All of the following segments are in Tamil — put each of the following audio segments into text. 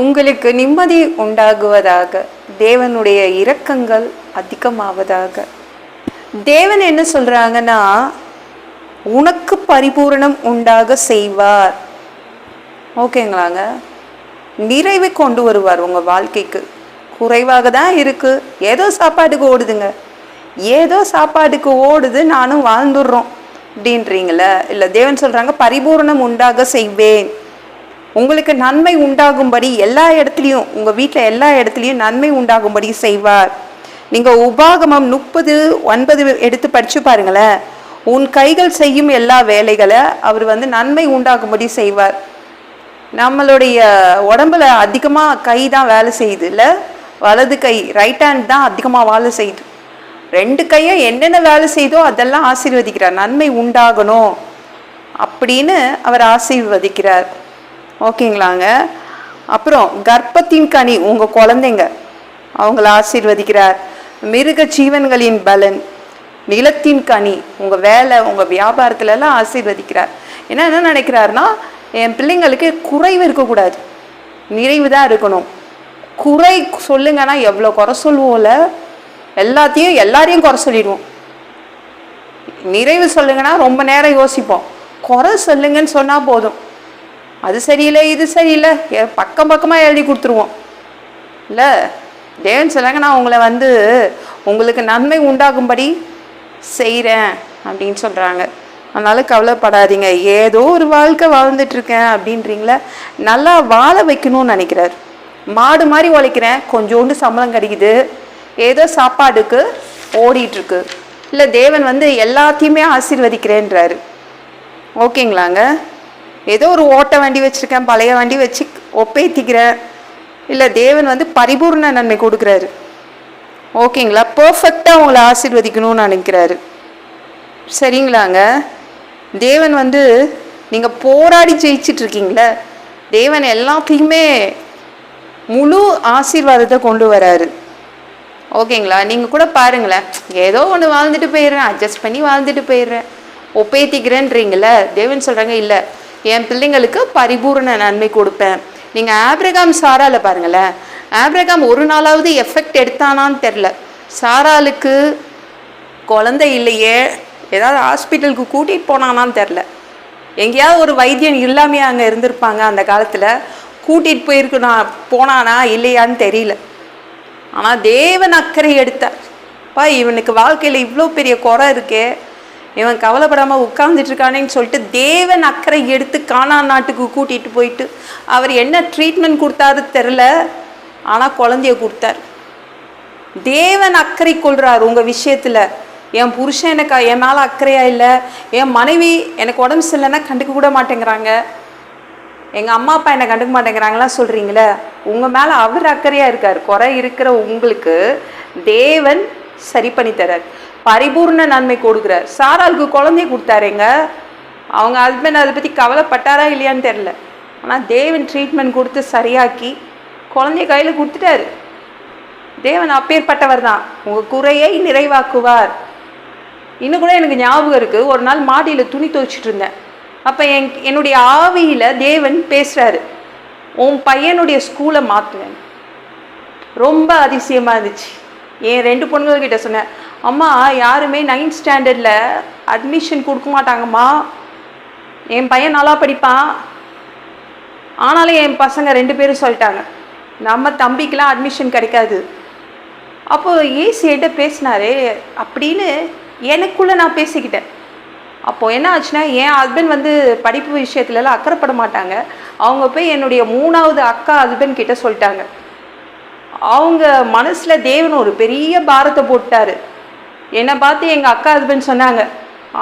உங்களுக்கு நிம்மதி உண்டாகுவதாக தேவனுடைய இரக்கங்கள் அதிகமாவதாக. தேவன் என்ன சொல்கிறாங்கன்னா உனக்கு பரிபூரணம் உண்டாக செய்வார். ஓகேங்களாங்க? நிறைவை கொண்டு வருவார் உங்கள் வாழ்க்கைக்கு. குறைவாக தான் இருக்குது ஏதோ சாப்பாட்டுக்கு ஓடுதுங்க. ஏதோ சாப்பாட்டுக்கு ஓடுது நானும் வாழ்ந்துடுறோம். அப்படின்றீங்களே? இல்லை தேவன் சொல்கிறாங்க பரிபூரணம் உண்டாக செய்வேன். உங்களுக்கு நன்மை உண்டாகும்படி எல்லா இடத்துலையும் உங்கள் வீட்டில் எல்லா இடத்துலையும் நன்மை உண்டாகும்படி செய்வார். நீங்கள் உபாகமம் முப்பது ஒன்பது எடுத்து படித்து பாருங்களேன். உன் கைகள் செய்யும் எல்லா வேலைகளை அவர் வந்து நன்மை உண்டாகும்படி செய்வார். நம்மளுடைய உடம்புல அதிகமாக கை தான் வேலை செய்யுது இல்லை? வலது கை ரைட் ஹேண்ட் தான் அதிகமாக வேலை செய்யுது. ரெண்டு கையை என்னென்ன வேலை செய்தோ அதெல்லாம் ஆசீர்வதிக்கிறார். நன்மை உண்டாகணும் அப்படின்னு அவர் ஆசீர்வதிக்கிறார். ஓகேங்களாங்க. அப்புறம் கர்ப்பத்தின் கனி உங்கள் குழந்தைங்க. அவங்கள ஆசீர்வதிக்கிறார். மிருக ஜீவன்களின் பலன் நிலத்தின் கனி உங்கள் வேலை உங்கள் வியாபாரத்துலலாம் ஆசீர்வதிக்கிறார். ஏன்னா என்ன நினைக்கிறாருன்னா என் பிள்ளைங்களுக்கு குறைவு இருக்கக்கூடாது. நிறைவு தான் இருக்கணும். குறை சொல்லுங்கன்னா எவ்வளோ குறை சொல்லுவோம்ல? எல்லாத்தையும் எல்லாரையும் குறை சொல்லிடுவோம். நிறைவு சொல்லுங்கன்னா ரொம்ப நேரம் யோசிப்போம். குறை சொல்லுங்கன்னு சொன்னால் போதும். அது சரியில்லை இது சரியில்லை. பக்கம் பக்கமாக எழுதி கொடுத்துருவோம். இல்லை தேவன் சொல்லாங்க நான் உங்களை வந்து உங்களுக்கு நன்மை உண்டாகும்படி செய்கிறேன் அப்படின்னு சொல்கிறாங்க அதனால கவலைப்படாதீங்க. ஏதோ ஒரு வாழ்க்கை வாழ்ந்துட்டுருக்கேன் அப்படின்றீங்களே நல்லா வாழ வைக்கணும்னு நினைக்கிறார். மாடு மாதிரி உழைக்கிறேன் கொஞ்சோண்டு சம்பளம் கிடைக்குது. ஏதோ சாப்பாடுக்கு ஓடிட்டுருக்கு. இல்லை தேவன் வந்து எல்லாத்தையுமே ஆசீர்வதிக்கிறேன்றாரு. ஓகேங்களாங்க? ஏதோ ஒரு ஓட்ட வண்டி வச்சுருக்கேன் பழைய வண்டி வச்சு ஒப்பேத்திக்கிறேன் இல்லை தேவன் வந்து பரிபூர்ண நன்மை கொடுக்குறாரு. ஓகேங்களா? பர்ஃபெக்டாக உங்களை ஆசிர்வதிக்கணும்னு நினைக்கிறாரு. சரிங்களாங்க? தேவன் வந்து நீங்கள் போராடி ஜெயிச்சிட்ருக்கீங்களே? தேவன் எல்லாத்தையுமே முழு ஆசீர்வாதத்தை கொண்டு வராரு. ஓகேங்களா? நீங்கள் கூட பாருங்களேன். ஏதோ ஒன்று வாழ்ந்துட்டு போயிடுறேன் அட்ஜஸ்ட் பண்ணி வாழ்ந்துட்டு போயிடுறேன். ஒப்பேத்திக்கிறேன்றீங்களே தேவன் சொல்கிறாங்க இல்லை என் பிள்ளைங்களுக்கு பரிபூரண நன்மை கொடுப்பேன். நீங்கள் ஆப்ரகாம் சாரால பாருங்களேன். ஆப்ரகாம் ஒரு நாளாவது எஃபெக்ட் எடுத்தானான்னு தெரில சாராளுக்கு குழந்தை இல்லையே. ஏதாவது ஹாஸ்பிட்டலுக்கு கூட்டிகிட்டு போனானான்னு தெரில எங்கேயாவது ஒரு வைத்தியன் இல்லாமையே அங்கே இருந்திருப்பாங்க அந்த காலத்தில். கூட்டிகிட்டு போயிருக்கணும் போனானா இல்லையான்னு தெரியல. ஆனால் தேவன் அக்கறை எடுத்தார். பா இவனுக்கு வாழ்க்கையில் இவ்வளோ பெரிய குறை இருக்கே. இவன் கவலைப்படாமல் உட்கார்ந்துட்டு இருக்கானேன்னு சொல்லிட்டு தேவன் அக்கறை எடுத்து காணா நாட்டுக்கு கூட்டிகிட்டு போயிட்டு அவர் என்ன ட்ரீட்மெண்ட் கொடுத்தாரு தெரில ஆனால் குழந்தைய கொடுத்தார். தேவன் அக்கறை கொள்கிறார் உங்கள் விஷயத்தில். என் புருஷன் எனக்கு என் மேலே அக்கறையாக இல்லை. என் மனைவி எனக்கு உடம்பு சரியில்லைன்னா கண்டுக்க கூட மாட்டேங்கிறாங்க. எங்கள் அம்மா அப்பா என்னை கண்டுக்க மாட்டேங்கிறாங்களா சொல்கிறீங்களே உங்கள் மேலே அவர் அக்கறையாக இருக்கார். குறை இருக்கிற உங்களுக்கு தேவன் சரி பண்ணி தரார். பரிபூர்ண நன்மை கொடுக்குறார். சாராளுக்கு குழந்தைய கொடுத்தாருங்க. அவங்க ஹஸ்பண்ட் அதை பற்றி கவலைப்பட்டாரா இல்லையான்னு தெரில ஆனால் தேவன் ட்ரீட்மெண்ட் கொடுத்து சரியாக்கி குழந்தைய கையில் கொடுத்துட்டாரு. தேவன் அப்பேற்பட்டவர் தான். உங்கள் குறையை நிறைவாக்குவார். இன்னும் கூட எனக்கு ஞாபகம் இருக்குது ஒரு நாள் மாடியில் துணி துவைச்சிட்டு இருந்தேன். அப்போ என் என்னுடைய ஆவியில் தேவன் பேசுகிறாரு உன் பையனுடைய ஸ்கூலை மாற்றுவேன் ரொம்ப அதிசயமாக இருந்துச்சு. என் ரெண்டு பொண்ணுங்கள்கிட்ட சொன்னேன் அம்மா யாருமே நைன்த் ஸ்டாண்டர்டில் அட்மிஷன் கொடுக்க மாட்டாங்கம்மா. என் பையன் நல்லா படிப்பான். ஆனாலும் என் பசங்க ரெண்டு பேரும் சொல்லிட்டாங்க நம்ம தம்பிக்கெலாம் அட்மிஷன் கிடைக்காது. அப்போது ஏசி பேசினாரு அப்படின்னு எனக்குள்ளே நான் பேசிக்கிட்டேன். அப்போது என்ன ஆச்சுன்னா என் ஹஸ்பண்ட் வந்து படிப்பு விஷயத்துலலாம் அக்கறைப்பட மாட்டாங்க. அவங்க போய் என்னுடைய மூணாவது அக்கா ஹஸ்பண்ட் கிட்ட சொல்லிட்டாங்க. அவங்க மனசில் தேவன் ஒரு பெரிய பாரத்தை போட்டார். என்னை பார்த்து எங்கள் அக்கா ஹஸ்பண்ட் சொன்னாங்க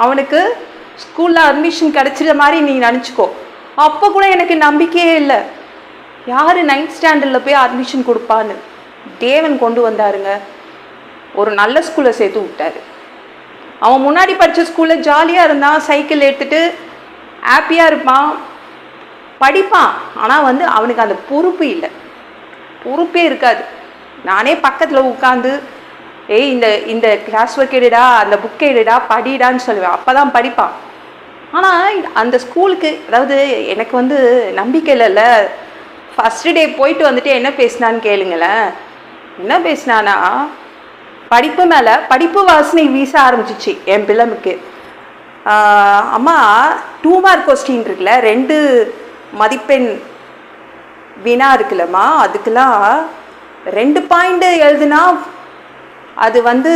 அவனுக்கு ஸ்கூலில் அட்மிஷன் கிடைச்சிட மாதிரி நீ நினச்சிக்கோ. அப்போ கூட எனக்கு நம்பிக்கையே இல்லை. யார் நைன்த் ஸ்டாண்டர்டில் போய் அட்மிஷன் கொடுப்பான்னு? தேவன் கொண்டு வந்தாருங்க. ஒரு நல்ல ஸ்கூலில் சேர்த்து விட்டாரு. அவன் முன்னாடி படித்த ஸ்கூலில் ஜாலியாக இருந்தான் சைக்கிள் எடுத்துட்டு ஹாப்பியாக இருப்பான். படிப்பான். ஆனால் வந்து அவனுக்கு அந்த பொறுப்பு இல்லை. பொறுப்பே இருக்காது. நானே பக்கத்தில் உட்காந்து ஏய் இந்த இந்த கிளாஸ் ஒர்க் எடுடா அந்த புக் எடுடா படிடான்னு சொல்லுவேன். அப்போ தான் படிப்பான். ஆனால் அந்த ஸ்கூலுக்கு அதாவது எனக்கு வந்து நம்பிக்கை இல்லைல்ல. ஃபஸ்ட்டு டே போயிட்டு வந்துட்டு என்ன பேசினான்னு கேளுங்களேன். என்ன பேசினானா படிப்பு மேலே படிப்பு வாசனை வீச ஆரம்பிச்சிச்சு என் பிள்ளைமுக்கு அம்மா டூ மார்க் கொஸ்டின் இருக்குல்ல ரெண்டு மதிப்பெண் வினா இருக்குல்லம்மா. அதுக்கெல்லாம் ரெண்டு பாயிண்ட் எழுதுனா அது வந்து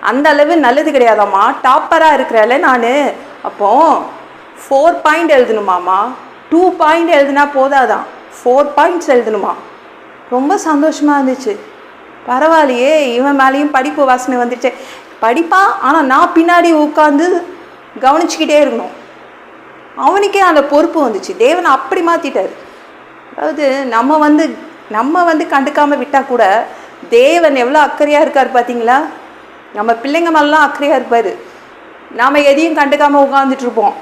அந்த அளவு நல்லது கிடையாதாம்மா. டாப்பராக இருக்கிறால நான். அப்போ ஃபோர் பாயிண்ட் எழுதணுமாம்மா. டூ பாயிண்ட் எழுதுனா போதாதான் ஃபோர் பாயிண்ட்ஸ் எழுதணுமா? ரொம்ப சந்தோஷமாக இருந்துச்சு. பரவாயில்லையே இவன் மேலேயும் படிப்பு வாசனை வந்துச்சு படிப்பான் ஆனால் நான் பின்னாடி உட்காந்து கவனிச்சுக்கிட்டே இருக்கணும். அவனுக்கே அந்த பொறுப்பு வந்துச்சு. தேவனை அப்படி மாற்றிட்டார் அதாவது நம்ம வந்து நம்ம வந்து கண்டுக்காமல் விட்டால் கூட தேவன் எவ்வளோ அக்கறையாக இருக்கார் பார்த்தீங்களா நம்ம பிள்ளைங்க மேலாம் அக்கறையாக இருப்பார். நாம் எதையும் கண்டுக்காமல் உட்காந்துட்ருப்போம்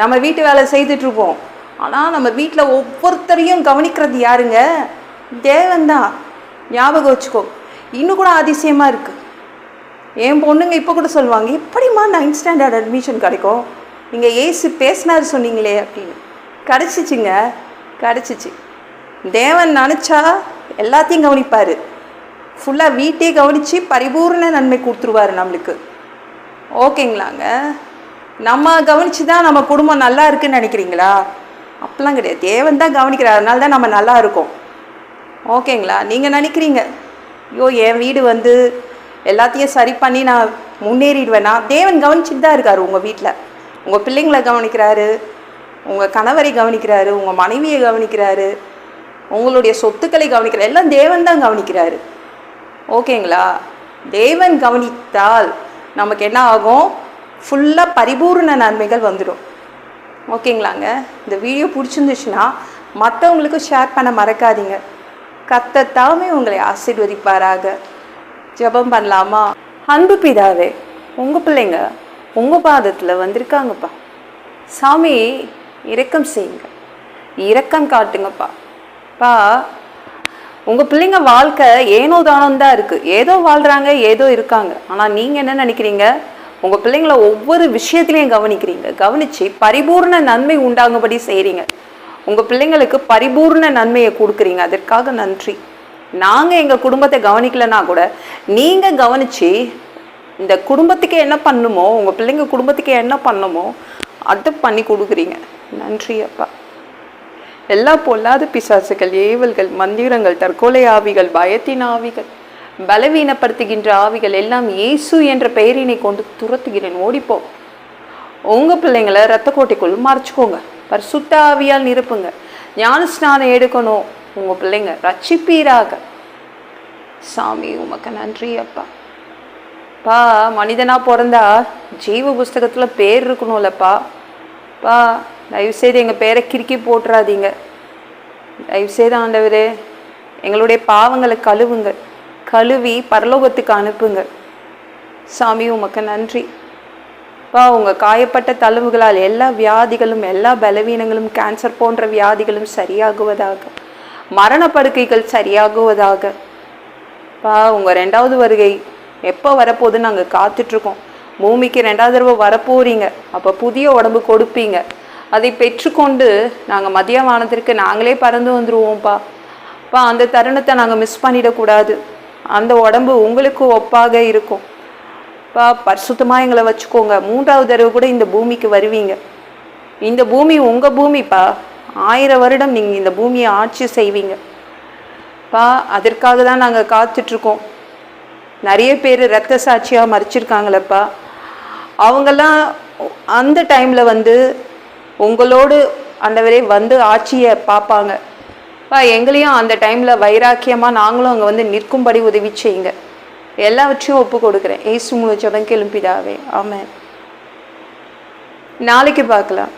நம்ம வீட்டு வேலை செய்துட்ருப்போம் ஆனால் நம்ம வீட்டில் ஒவ்வொருத்தரையும் கவனிக்கிறது யாருங்க? தேவன் தான் ஞாபகம் வச்சுக்கோ. இன்னும் கூட அதிசயமாக இருக்குது என் பொண்ணுங்க இப்போ கூட சொல்லுவாங்க எப்படிம்மா நைன்த் ஸ்டாண்டர்ட் அட்மிஷன் கிடைக்கும்? நீங்கள் ஏசு பேசினார் சொன்னீங்களே அப்படின்னு. கிடச்சிச்சிங்க. கிடச்சிச்சு. தேவன் நினச்சா எல்லாத்தையும் கவனிப்பார். ஃபுல்லாக வீட்டே கவனித்து பரிபூர்ண நன்மை கொடுத்துருவாரு நம்மளுக்கு. ஓகேங்களாங்க? நம்ம கவனித்து தான் நம்ம குடும்பம் நல்லா இருக்குன்னு நினைக்கிறீங்களா? அப்படிலாம் கிடையாது. தேவன் தான் கவனிக்கிறார். அதனால தான் நம்ம நல்லா இருக்கோம். ஓகேங்களா? நீங்கள் நினைக்கிறீங்க ஐயோ என் வீடு வந்து எல்லாத்தையும் சரி பண்ணி நான் முன்னேறிடுவேன்னா தேவன் கவனிச்சுட்டு தான் இருக்கார் உங்கள் வீட்டில் உங்கள் பிள்ளைங்களை கவனிக்கிறாரு உங்கள் கணவரை கவனிக்கிறாரு உங்கள் மனைவியை கவனிக்கிறாரு. உங்களுடைய சொத்துக்களை கவனிக்கிறார். எல்லாம் தேவன் தான் கவனிக்கிறாரு. ஓகேங்களா? தேவன் கவனித்தால் நமக்கு என்ன ஆகும்? ஃபுல்லாக பரிபூர்ண நன்மைகள் வந்துடும் ஓகேங்களாங்க? இந்த வீடியோ பிடிச்சிருந்துச்சுன்னா மற்றவங்களுக்கு ஷேர் பண்ண மறக்காதீங்க. கத்தத்தாமே உங்களை ஆசீர்வதிப்பாராக. ஜெபம் பண்ணலாமா? அன்பு பிதாவே உங்கள் பிள்ளைங்க உங்கள் பாதத்தில் வந்திருக்காங்கப்பா. சாமி இரக்கம் செய்யுங்க. இரக்கம் காட்டுங்கப்பா. அப்பா உங்கள் பிள்ளைங்க வாழ்க்கை ஏனோ தானம் தான் இருக்குது ஏதோ வாழ்கிறாங்க ஏதோ இருக்காங்க. ஆனால் நீங்கள் என்ன நினைக்கிறீங்க? உங்கள் பிள்ளைங்கள ஒவ்வொரு விஷயத்துலையும் கவனிக்கிறீங்க. கவனித்து பரிபூர்ண நன்மை உண்டாகும்படி செய்கிறீங்க உங்கள் பிள்ளைங்களுக்கு பரிபூர்ண நன்மையை கொடுக்குறீங்க. அதற்காக நன்றி. நாங்கள் எங்கள் குடும்பத்தை கவனிக்கலைன்னா கூட நீங்கள் கவனித்து இந்த குடும்பத்துக்கு என்ன பண்ணுமோ உங்கள் பிள்ளைங்க குடும்பத்துக்கு என்ன பண்ணுமோ அதை பண்ணி கொடுக்குறீங்க. நன்றி அப்பா. எல்லா பொல்லாத பிசாசுகள் ஏவல்கள் மந்திரங்கள் தற்கொலை ஆவிகள் பயத்தின் ஆவிகள் பலவீனப்படுத்துகின்ற ஆவிகள் எல்லாம் இயேசு என்ற பெயரினை கொண்டு துரத்துகிறேன். ஓடிப்போ. உங்கள் பிள்ளைங்களை ரத்த கோட்டைக்குள் மறைச்சிக்கோங்க. பரிசுத்த ஆவியால் நிரப்புங்க. ஞான ஸ்நானம் எடுக்கணும். உங்கள் பிள்ளைங்க ரட்சிப்பீராக சாமி உமக்கு நன்றி அப்பா. பா மனிதனாக பிறந்தா ஜீவ புஸ்தகத்தில் பேர் இருக்கணும்லப்பா. பா தயவுசெய்து எங்கள் பேரை கிறுக்கி போட்டுறாதீங்க. தயவுசெய்து ஆண்டவரே எங்களுடைய பாவங்களை கழுவுங்க. கழுவி பரலோகத்துக்கு அனுப்புங்க. சாமி உமக்கு நன்றி. பா உங்கள் காயப்பட்ட தழுவுகளால் எல்லா வியாதிகளும் எல்லா பலவீனங்களும் கேன்சர் போன்ற வியாதிகளும் சரியாகுவதாக. மரண படுக்கைகள் சரியாகுவதாக. பா உங்கள் ரெண்டாவது வருகை எப்போ வரப்போகுதுன்னு நாங்கள் காத்துட்ருக்கோம் பூமிக்கு ரெண்டாவது தடவை வரப்போறீங்க. அப்போ புதிய உடம்பு கொடுப்பீங்க. அதை பெற்றுக்கொண்டு நாங்கள் மதியமானதற்கு நாங்களே பறந்து வந்துடுவோம்ப்பா பா அந்த தருணத்தை நாங்கள் மிஸ் பண்ணிடக்கூடாது. அந்த உடம்பு உங்களுக்கு ஒப்பாக இருக்கும். பா பரிசுத்தமாக எங்களை வச்சுக்கோங்க. மூன்றாவது தடவை கூட இந்த பூமிக்கு வருவீங்க. இந்த பூமி உங்கள் பூமிப்பா. ஆயிரம் வருடம் நீங்கள் இந்த பூமியை ஆட்சி செய்வீங்க. பா அதற்காக தான் நாங்கள் காத்துட்ருக்கோம். நிறைய பேர் ரத்த சாட்சியாக மறிச்சிருக்காங்களப்பா. அவங்கெல்லாம் அந்த டைமில் வந்து உங்களோடு ஆண்டவரே வந்து ஆட்சியை பார்ப்பாங்க. எங்களையும் அந்த டைமில் வைராக்கியமாக நாங்களும் அங்கே வந்து நிற்கும்படி உதவி செய்யுங்க. எல்லாவற்றையும் ஒப்பு கொடுக்குறேன். ஏசு முழு ஜபம் கெலும்பிதாவே ஆமாம் நாளைக்கு பார்க்கலாம்.